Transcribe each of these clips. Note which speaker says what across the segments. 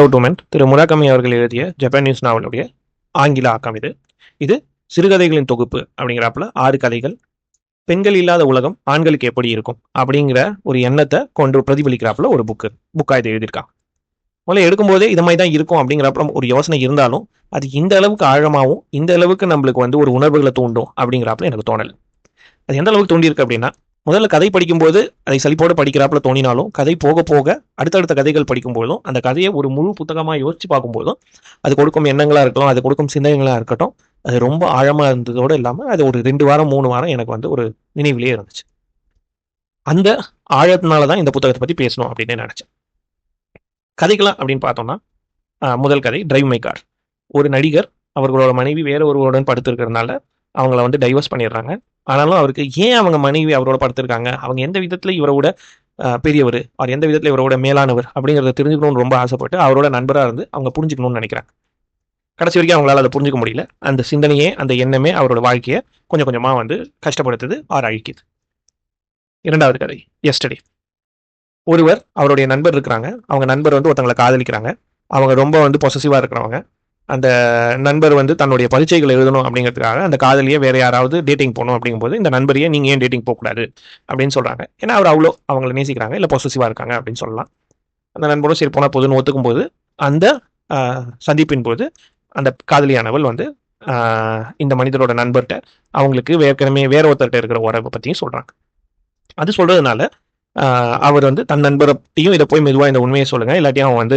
Speaker 1: woman திரு முராக்கமி அவர்கள் எழுதிய Japanese நாவலுடைய ஆங்கில ஆக்கம் இது இது சிறுகதைகளின் தொகுப்பு அப்படிங்கிறாப்புல ஆறு கதைகள் பெண்கள் இல்லாத உலகம் ஆண்களுக்கு எப்படி இருக்கும் அப்படிங்கிற ஒரு எண்ணத்தை கொண்டு பிரதிபலிக்கிறாப்புல ஒரு புக்கு புக்காக இதை எழுதியிருக்கான் முதல்ல எடுக்கும்போதே இது மாதிரி தான் இருக்கும் அப்படிங்கிறப்ப ஒரு யோசனை இருந்தாலும் அது இந்த அளவுக்கு ஆழமாகவும் இந்த அளவுக்கு நம்மளுக்கு வந்து ஒரு உணர்வுகளை தூண்டும் அப்படிங்கிறாப்புல எனக்கு தோணல் அது எந்த அளவுக்கு தூண்டியிருக்கு அப்படின்னா முதல்ல கதை படிக்கும்போது அதை சலிப்போடு படிக்கிறாப்புல தோணினாலும் கதை போக போக அடுத்தடுத்த கதைகள் படிக்கும்போதும் அந்த கதையை ஒரு முழு புத்தகமாக யோசிச்சு பார்க்கும்போதும் அது கொடுக்கும் எண்ணங்களாக இருக்கலாம் அது கொடுக்கும் சிந்தனைகளாக இருக்கட்டும் அது ரொம்ப ஆழமாக இருந்ததோடு இல்லாமல் அது ஒரு ரெண்டு வாரம் மூணு வாரம் எனக்கு வந்து ஒரு நினைவிலேயே இருந்துச்சு அந்த ஆழத்தினால தான் இந்த புத்தகத்தை பற்றி பேசணும் அப்படின்னு நினச்சேன் கதைக்கலாம் அப்படின்னு பார்த்தோம்னா முதல் கதை டிரைவ் மை கார் ஒரு நடிகர் அவர்களோட மனைவி வேற ஒருவருடன் படுத்திருக்கிறதுனால அவங்கள வந்து டைவர்ஸ் பண்ணிடுறாங்க ஆனாலும் அவருக்கு ஏன் அவங்க மனைவி அவரோட படுத்திருக்காங்க அவங்க எந்த விதத்தில் இவரோட பெரியவர் அவர் எந்த விதத்தில் இவரோட மேலானவர் அப்படிங்கிறத தெரிஞ்சுக்கணும்னு ரொம்ப ஆசைப்பட்டு அவரோட நண்பராக இருந்து அவங்க புரிஞ்சுக்கணும்னு நினைக்கிறாங்க கடைசி வரைக்கும் அவங்களால அதை புரிஞ்சுக்க முடியல அந்த சிந்தனையே அந்த எண்ணமே அவரோட வாழ்க்கையை கொஞ்சம் கொஞ்சமாக வந்து கஷ்டப்படுத்துது அவர் அழிக்குது இரண்டாவது கதை எஸ்டடி ஒருவர் அவருடைய நண்பர் இருக்கிறாங்க அவங்க நண்பர் வந்து ஒருத்தங்களை காதலிக்கிறாங்க அவங்க ரொம்ப வந்து பொசசிவாக இருக்கிறவங்க அந்த நண்பர் வந்து தன்னுடைய பரீட்சைகள் எழுதணும் அப்படிங்கிறதுக்காக அந்த காதலியே வேற யாராவது டேட்டிங் போகணும் அப்படிங்கும்போது இந்த நண்பரையே நீங்கள் ஏன் டேட்டிங் போகக்கூடாது அப்படின்னு சொல்கிறாங்க ஏன்னா அவர் அவ்வளோ அவங்களை நேசிக்கிறாங்க இல்லை பொசசிவாக இருக்காங்க அப்படின்னு சொல்லலாம் அந்த நண்பரும் சரி போனால் போதுன்னு ஒத்துக்கும் போது அந்த சந்திப்பின் போது அந்த காதலியானவள் வந்து இந்த மனிதரோட நண்பர்கிட்ட அவங்களுக்கு ஏற்கனவே வேற ஒருத்தர்கிட்ட இருக்கிற உறவை பற்றியும் சொல்கிறாங்க அது சொல்கிறதுனால அவர் வந்து தன் நண்பர்கிட்டையும் இதை போய் மெதுவாக இந்த உண்மையை சொல்லுங்கள் இல்லாட்டி அவன் வந்து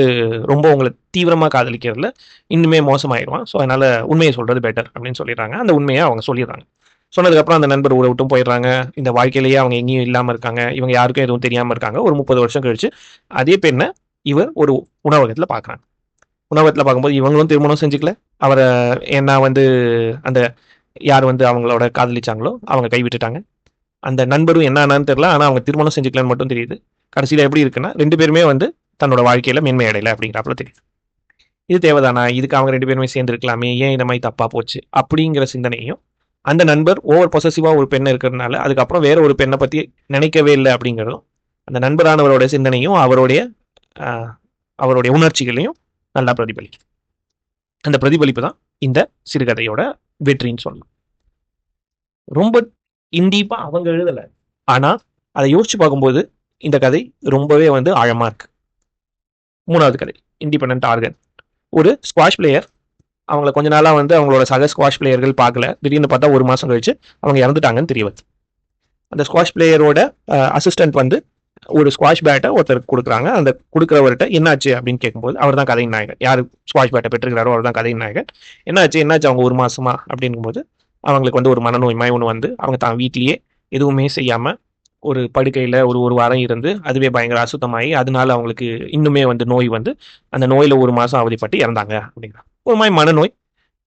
Speaker 1: ரொம்ப உங்களை தீவிரமாக காதலிக்கிறதுல இன்னுமே மோசமாயிடுவான் ஸோ அதனால் உண்மையை சொல்கிறது பெட்டர் அப்படின்னு சொல்லிடுறாங்க அந்த உண்மையை அவங்க சொல்லிடுறாங்க சொன்னதுக்கப்புறம் அந்த நண்பர் ஊரை விட்டும் போயிடுறாங்க இந்த வாழ்க்கையிலேயே அவங்க எங்கேயும் இல்லாமல் இருக்காங்க இவங்க யாருக்கும் எதுவும் தெரியாமல் இருக்காங்க ஒரு முப்பது வருஷம் கழிச்சு அதே பெண்ணை இவர் ஒரு உணவகத்தில் பார்க்குறாங்க உணவகத்தில் பார்க்கும்போது இவங்களும் திருமணம் செஞ்சுக்கல அவரை என்ன வந்து அந்த யார் வந்து அவங்களோட காதலிச்சாங்களோ அவங்க கைவிட்டுட்டாங்க அந்த நண்பரும் என்னன்னு தெரியல ஆனால் அவங்க திருமணம் செஞ்சுக்கலான்னு மட்டும் தெரியுது கடைசியில் எப்படி இருக்குன்னா ரெண்டு பேருமே வந்து தன்னோட வாழ்க்கையில் மென்மை அடையலை அப்படிங்கிறாப்புல தெரியுது இது தேவைதானா இதுக்கு அவங்க ரெண்டு பேருமே சேர்ந்துருக்கலாமே ஏன் இந்த மாதிரி தப்பாக போச்சு அப்படிங்கிற சிந்தனையும் அந்த நண்பர் ஓவர் பொசசிவாக ஒரு பெண்ணை இருக்கிறதுனால அதுக்கப்புறம் வேற ஒரு பெண்ணை பற்றி நினைக்கவே இல்லை அப்படிங்கிறதும் அந்த நண்பரானவரோட சிந்தனையும் அவருடைய அவருடைய உணர்ச்சிகளையும் நல்லா பிரதிபலிக்கும் அந்த பிரதிபலிப்பு தான் இந்த சிறுகதையோட வெற்றின்னு சொல்லணும் ரொம்ப இந்தீப்பா அவங்க எழுதல ஆனா அதை யோசிச்சு பார்க்கும்போது இந்த கதை ரொம்பவே வந்து ஆழமா இருக்கு மூணாவது கதை இண்டிபெண்ட் ஆர்கன் ஒரு ஸ்குவாஷ் பிளேயர் அவங்கள கொஞ்ச நாளாக வந்து அவங்களோட சக ஸ்குவாஷ் பிளேயர்கள் பார்க்கல திடீர்னு பார்த்தா ஒரு மாதம் கழிச்சு அவங்க இறந்துட்டாங்கன்னு தெரிய வருது அந்த ஸ்குவாஷ் பிளேயரோட அசிஸ்டன்ட் வந்து ஒரு ஸ்குவாஷ் பேட்டை ஒருத்தருக்கு கொடுக்குறாங்க அந்த கொடுக்குறவர்கிட்ட என்னாச்சு அப்படின்னு கேட்கும்போது அவர் தான் கதை நாயகன் யார் ஸ்குவாஷ் பேட்டை பெற்றுக்கிறாரோ அவர் தான் கதை நாயகன் என்னாச்சு என்னாச்சு அவங்க ஒரு மாசமா அப்படிங்கும்போது அவங்களுக்கு வந்து ஒரு மனநோய் மாதிரி ஒன்று வந்து அவங்க தான் வீட்லேயே எதுவுமே செய்யாமல் ஒரு படுக்கையில் ஒரு ஒரு வாரம் இருந்து அதுவே பயங்கர அசுத்தமாகி அதனால அவங்களுக்கு இன்னுமே வந்து நோய் வந்து அந்த நோயில் ஒரு மாதம் அவதிப்பட்டு இறந்தாங்க அப்படிங்கிற ஒரு மாதிரி மனநோய்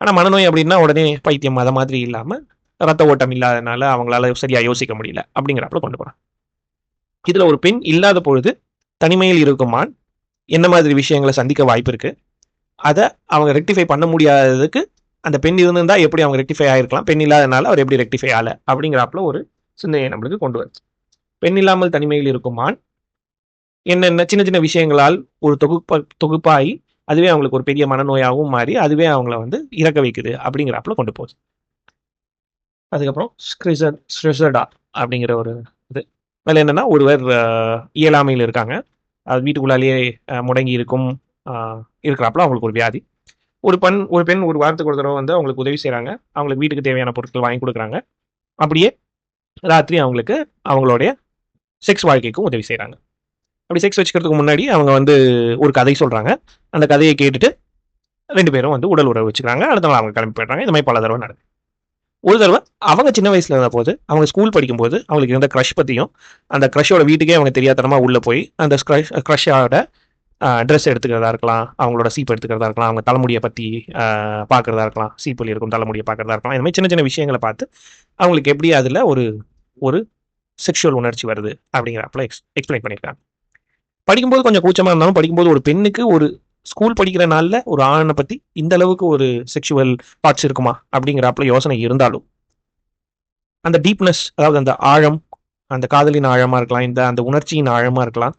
Speaker 1: ஆனால் மனநோய் அப்படின்னா உடனே பைத்தியம் அதை மாதிரி இல்லாமல் ரத்த ஓட்டம் இல்லாதனால அவங்களால சரியாக யோசிக்க முடியல அப்படிங்கிறப்பல கொண்டு போகிறாங்க இதில் ஒரு பெண் இல்லாத பொழுது தனிமையில் இருக்கும் என்ன மாதிரி விஷயங்களை சந்திக்க வாய்ப்பு இருக்குது அதை அவங்க ரெக்டிஃபை பண்ண முடியாததுக்கு அந்த பெண் இருந்திருந்தால் எப்படி அவங்க ரெக்டிஃபை ஆகிருக்கலாம் பெண் இல்லாதனால அவர் எப்படி ரெக்டிஃபை ஆகலை அப்படிங்கிறப்பல ஒரு சிந்தனையை நம்மளுக்கு கொண்டு வருது பெண் இல்லாமல் தனிமையில் இருக்குமான் என்னென்ன சின்ன சின்ன விஷயங்களால் ஒரு தொகுப்பா தொகுப்பாகி அதுவே அவங்களுக்கு ஒரு பெரிய மனநோயாகவும் மாறி அதுவே அவங்கள வந்து இறக்க வைக்குது அப்படிங்கிறாப்புல கொண்டு போகுது அதுக்கப்புறம் ஸ்க்ரிசர் ஸ்ரிசடா அப்படிங்கிற ஒரு இது அதில் என்னென்னா ஒருவர் இயலாமையில் இருக்காங்க அது வீட்டுக்குள்ளாலேயே முடங்கி இருக்கும் இருக்கிறாப்புல அவங்களுக்கு ஒரு வியாதி ஒரு பெண் ஒரு பெண் ஒரு வாரத்துக்கு ஒரு தடவை வந்து அவங்களுக்கு உதவி செய்கிறாங்க அவங்களுக்கு வீட்டுக்கு தேவையான பொருட்கள் வாங்கி கொடுக்குறாங்க அப்படியே ராத்திரி அவங்களுக்கு அவங்களுடைய செக்ஸ் வாழ்க்கைக்கும் உதவி செய்கிறாங்க அப்படி செக்ஸ் வச்சுக்கிறதுக்கு முன்னாடி அவங்க வந்து ஒரு கதை சொல்கிறாங்க அந்த கதையை கேட்டுட்டு ரெண்டு பேரும் வந்து உடல் உறவு வச்சுக்கிறாங்க அடுத்த நாள் அவங்க கிளம்பி போயிடுறாங்க இந்த மாதிரி பல தடவை நடக்குது ஒரு தடவை அவங்க சின்ன வயசில் இருந்த போது அவங்க ஸ்கூல் படிக்கும்போது அவங்களுக்கு இருந்த க்ரஷ் பற்றியும் அந்த க்ரஷோட வீட்டுக்கே அவங்க தெரியாதனமாக உள்ளே போய் அந்த க்ரஷ் க்ரஷோட ட்ரெஸ் எடுத்துக்கிறதா இருக்கலாம் அவங்களோட சீப்பு எடுத்துக்கிறதா இருக்கலாம் அவங்க தலைமுடியை பற்றி பார்க்குறதா இருக்கலாம் சீப்பொலி இருக்கும் தலைமுடியை பார்க்குறதா இருக்கலாம் இந்த மாதிரி சின்ன சின்ன விஷயங்களை பார்த்து அவங்களுக்கு எப்படி அதில் ஒரு ஒரு செக்ஷுவல் உணர்ச்சி வருது அப்படிங்கிறப்பல எக்ஸ் எக்ஸ்பிளைன் பண்ணியிருக்காங்க படிக்கும்போது கொஞ்சம் கூச்சமாக இருந்தாலும் படிக்கும்போது ஒரு பெண்ணுக்கு ஒரு ஸ்கூல் படிக்கிற நாளில் ஒரு ஆணை பற்றி இந்த அளவுக்கு ஒரு செக்ஷுவல் பார்ட்ஸ் இருக்குமா அப்படிங்கிறப்பல யோசனை இருந்தாலும் அந்த டீப்னஸ் அதாவது அந்த ஆழம் அந்த காதலின் ஆழமாக இருக்கலாம் இந்த அந்த உணர்ச்சியின் ஆழமாக இருக்கலாம்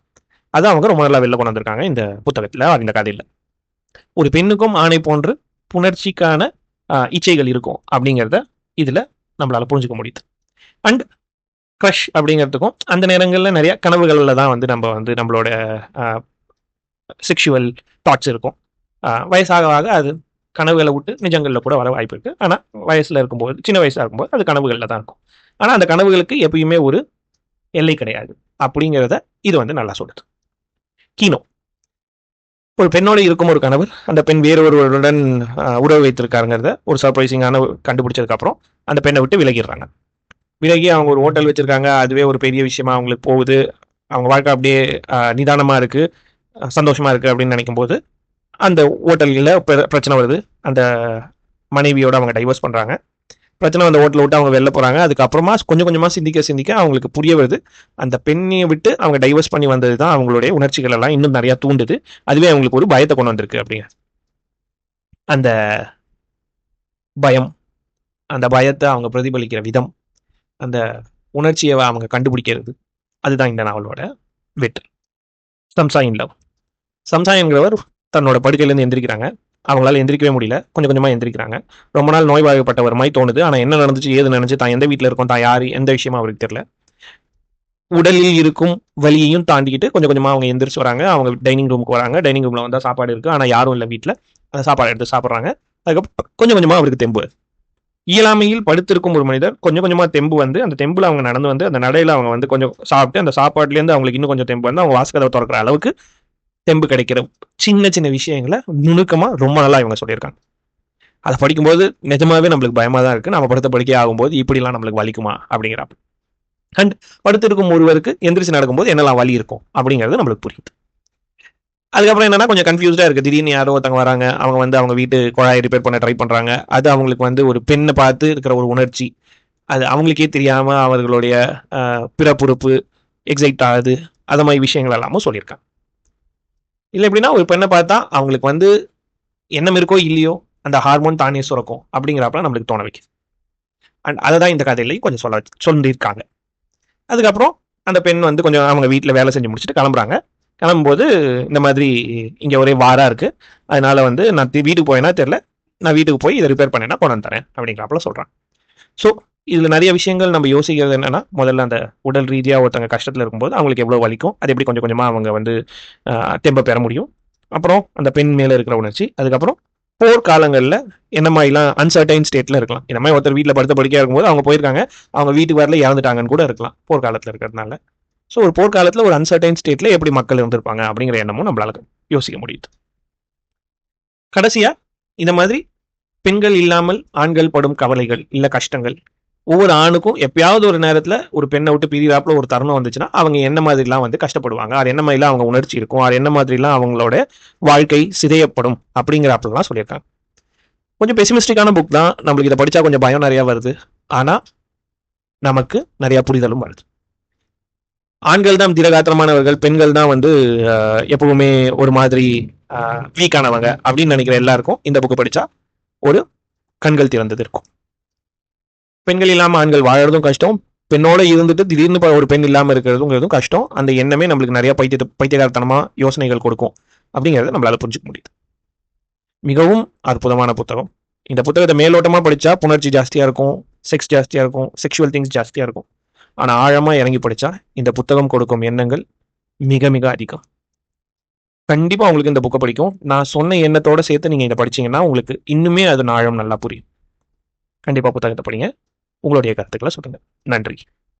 Speaker 1: அதை அவங்க ரொம்ப நல்லா வெளில கொண்டு வந்திருக்காங்க இந்த புத்தகத்தில் இந்த கதையில் ஒரு பெண்ணுக்கும் ஆணை போன்று புணர்ச்சிக்கான இச்சைகள் இருக்கும் அப்படிங்கிறத இதில் நம்மளால் புரிஞ்சுக்க முடியுது அண்ட் க்ரஷ் அப்படிங்கிறதுக்கும் அந்த நேரங்களில் நிறையா கனவுகளில் தான் வந்து நம்ம வந்து நம்மளோட செக்ஷுவல் தாட்ஸ் இருக்கும் வயசாக ஆக அது கனவுகளை விட்டு நிஜங்களில் கூட வர வாய்ப்பு இருக்குது ஆனால் வயசில் இருக்கும்போது சின்ன வயசாக இருக்கும்போது அது கனவுகளில் தான் இருக்கும் ஆனால் அந்த கனவுகளுக்கு எப்பயுமே ஒரு எல்லை கிடையாது அப்படிங்கிறத இது வந்து நல்லா சொல்லுது கீனோ ஒரு பெண்ணோட இருக்கும் ஒரு கணவர் அந்த பெண் வேறொருவருடன் உறவு வைத்திருக்காருங்கிறத ஒரு சர்ப்ரைசிங்கான கண்டுபிடிச்சதுக்கப்புறம் அந்த பெண்ணை விட்டு விலகிடுறாங்க விலகி அவங்க ஒரு ஹோட்டல் வச்சுருக்காங்க அதுவே ஒரு பெரிய விஷயமா அவங்களுக்கு போகுது அவங்க வாழ்க்கை அப்படியே நிதானமாக இருக்குது சந்தோஷமாக இருக்குது அப்படின்னு நினைக்கும் போது அந்த ஹோட்டலில் பிரச்சனை வருது அந்த மனைவியோட அவங்க டைவர்ஸ் பண்ணுறாங்க பிரச்சனை வந்த ஓட்டில் விட்டு அவங்க வெளில போகிறாங்க அதுக்கப்புறமா கொஞ்சம் கொஞ்சமாக சிந்திக்க சிந்திக்க அவங்களுக்கு புரிய வருது அந்த பெண்ணையை விட்டு அவங்க டைவர்ஸ் பண்ணி வந்தது தான் அவங்களுடைய உணர்ச்சிகள் எல்லாம் இன்னும் நிறையா தூண்டுது அதுவே அவங்களுக்கு ஒரு பயத்தை கொண்டு வந்திருக்கு அப்படிங்க அந்த பயம் அந்த பயத்தை அவங்க பிரதிபலிக்கிற விதம் அந்த உணர்ச்சியை அவங்க கண்டுபிடிக்கிறது அதுதான் இந்த நாவலோட வெற்றி சம்சாயின் லவ் சம்சாயின்கிறவர் தன்னோட படுக்கையிலேருந்து எந்திரிக்கிறாங்க அவங்களால எந்திரிக்கவே முடியல கொஞ்சம் கொஞ்சமாக எந்திரிக்கிறாங்க ரொம்ப நாள் நோய்வாய்ப்பட்டவர் மாதிரி தோணுது ஆனால் என்ன நடந்துச்சு ஏது நினைச்சு தான் எந்த வீட்டில் இருக்கும் தான் யார் எந்த விஷயமா அவருக்கு தெரியல உடலில் இருக்கும் வலியையும் தாண்டிக்கிட்டு கொஞ்சம் கொஞ்சமாக அவங்க எந்திரிச்சு வராங்க அவங்க டைனிங் ரூமுக்கு வராங்க டைனிங் ரூமில் வந்தால் சாப்பாடு இருக்குது ஆனால் யாரும் இல்லை வீட்டில் அந்த சாப்பாடு எடுத்து சாப்பிட்றாங்க அதுக்கப்புறம் கொஞ்சம் கொஞ்சமாக அவருக்கு தெம்பு இயலாமையில் படுத்திருக்கும் ஒரு மனிதர் கொஞ்சம் கொஞ்சமாக தெம்பு வந்து அந்த தெம்பில் அவங்க நடந்து வந்து அந்த நடையில் அவங்க வந்து கொஞ்சம் சாப்பிட்டு அந்த சாப்பாட்டுலேருந்து அவங்களுக்கு இன்னும் கொஞ்சம் தெம்பு வந்து அவங்க வாசகதை திறக்கிற அளவுக்கு தெம்பு கிடைக்கிற சின்ன சின்ன விஷயங்களை நுணுக்கமாக ரொம்ப நல்லா இவங்க சொல்லியிருக்காங்க அதை படிக்கும்போது நிஜமாவே நம்மளுக்கு பயமாக தான் இருக்குது நம்ம படுத்த படிக்க ஆகும்போது இப்படிலாம் நம்மளுக்கு வலிக்குமா அப்படிங்கிறாங்க அண்ட் படுத்திருக்கும் ஒருவருக்கு எந்திரிச்சு நடக்கும்போது என்னெல்லாம் வலி இருக்கும் அப்படிங்கிறது நம்மளுக்கு புரியுது அதுக்கப்புறம் என்னன்னா கொஞ்சம் கன்ஃபியூஸ்டாக இருக்குது திடீர்னு யாரோ ஒருத்தவங்க வராங்க அவங்க வந்து அவங்க வீட்டு குழாயை ரிப்பேர் பண்ண ட்ரை பண்ணுறாங்க அது அவங்களுக்கு வந்து ஒரு பெண்ணை பார்த்து இருக்கிற ஒரு உணர்ச்சி அது அவங்களுக்கே தெரியாமல் அவர்களுடைய பிறப்புறுப்பு எக்ஸைட் ஆகுது அது மாதிரி விஷயங்கள் எல்லாமும் சொல்லியிருக்காங்க இல்லை எப்படின்னா ஒரு பெண்ணை பார்த்தா அவங்களுக்கு வந்து எண்ணம் இருக்கோ இல்லையோ அந்த ஹார்மோன் தானே சுரக்கும் அப்படிங்கிறப்பலாம் நம்மளுக்கு தோண வைக்குது அண்ட் அதை தான் இந்த கதையிலையும் கொஞ்சம் சொல்ல சொல்லியிருக்காங்க அதுக்கப்புறம் அந்த பெண் வந்து கொஞ்சம் அவங்க வீட்டில் வேலை செஞ்சு முடிச்சுட்டு கிளம்புறாங்க கிளம்பும்போது இந்த மாதிரி இங்கே ஒரே வாராக இருக்குது அதனால் வந்து நான் வீட்டுக்கு போயேன்னா தெரில நான் வீட்டுக்கு போய் இதை ரிப்பேர் பண்ணேன்னா கொண்டு வந்து தரேன் அப்படிங்கிறப்பலாம் சொல்கிறான் ஸோ இதில் நிறைய விஷயங்கள் நம்ம யோசிக்கிறது என்னன்னா முதல்ல அந்த உடல் ரீதியாக ஒருத்தவங்க கஷ்டத்தில் இருக்கும்போது அவங்களுக்கு எவ்வளோ வலிக்கும் அது எப்படி கொஞ்சம் கொஞ்சமாக அவங்க வந்து தெம்ப பெற முடியும் அப்புறம் அந்த பெண் மேலே இருக்கிற உணர்ச்சி அதுக்கப்புறம் போர் காலங்களில் என்ன மாதிரிலாம் அன்சர்டைன் ஸ்டேட்டில் இருக்கலாம் இந்த மாதிரி ஒருத்தர் வீட்டில் படுத்த படிக்கையாக இருக்கும்போது அவங்க போயிருக்காங்க அவங்க வீட்டுக்கு வரல இறந்துட்டாங்கன்னு கூட இருக்கலாம் போர்க்காலத்தில் இருக்கிறதுனால ஸோ ஒரு போர்க்காலத்தில் ஒரு அன்சர்டைன் ஸ்டேட்டில் எப்படி மக்கள் இருந்திருப்பாங்க அப்படிங்கிற எண்ணமும் நம்மளால யோசிக்க முடியுது கடைசியாக இந்த மாதிரி பெண்கள் இல்லாமல் ஆண்கள் படும் கவலைகள் இல்லை கஷ்டங்கள் ஒவ்வொரு ஆணுக்கும் எப்பயாவது ஒரு நேரத்தில் ஒரு பெண்ணை விட்டு பிரிவாப்பில் ஒரு தருணம் வந்துச்சுன்னா அவங்க என்ன மாதிரிலாம் வந்து கஷ்டப்படுவாங்க அது என்ன மாதிரிலாம் அவங்க உணர்ச்சி இருக்கும் அது என்ன மாதிரிலாம் அவங்களோட வாழ்க்கை சிதையப்படும் அப்படிங்கிறாப்பெல்லாம் சொல்லியிருக்காங்க கொஞ்சம் பெசிமிஸ்டிக்கான புக் தான் நம்மளுக்கு இதை படித்தா கொஞ்சம் பயம் நிறையா வருது ஆனால் நமக்கு நிறையா புரிதலும் வருது ஆண்கள் தான் திடகாத்திரமானவர்கள் பெண்கள் தான் வந்து எப்பவுமே ஒரு மாதிரி வீக்கானவங்க அப்படின்னு நினைக்கிற எல்லாருக்கும் இந்த புக்கு படித்தா ஒரு கண்கள் திறந்தது இருக்கும் பெண்கள் இல்லாமல் ஆண்கள் வாழறதும் கஷ்டம் பெண்ணோட இருந்துட்டு திடீர்னு ஒரு பெண் இல்லாமல் இருக்கிறதுங்கிறதும் கஷ்டம் அந்த எண்ணமே நம்மளுக்கு நிறைய பைத்திய பைத்தியகாரத்தனமாக யோசனைகள் கொடுக்கும் அப்படிங்கிறத நம்மளால் புரிஞ்சுக்க முடியுது மிகவும் அற்புதமான புத்தகம் இந்த புத்தகத்தை மேலோட்டமாக படித்தா புணர்ச்சி ஜாஸ்தியாக இருக்கும் செக்ஸ் ஜாஸ்தியாக இருக்கும் செக்ஷுவல் திங்ஸ் ஜாஸ்தியாக இருக்கும் ஆனால் ஆழமாக இறங்கி படித்தா இந்த புத்தகம் கொடுக்கும் எண்ணங்கள் மிக மிக அதிகம் கண்டிப்பாக உங்களுக்கு இந்த புக்கை படிக்கும் நான் சொன்ன எண்ணத்தோடு சேர்த்து நீங்கள் இதை படிச்சிங்கன்னா உங்களுக்கு இன்னுமே அது ஆழம் நல்லா புரியும் கண்டிப்பாக புத்தகத்தை படிங்க உங்களுடைய கருத்துக்களை சொல்லுங்கள் நன்றி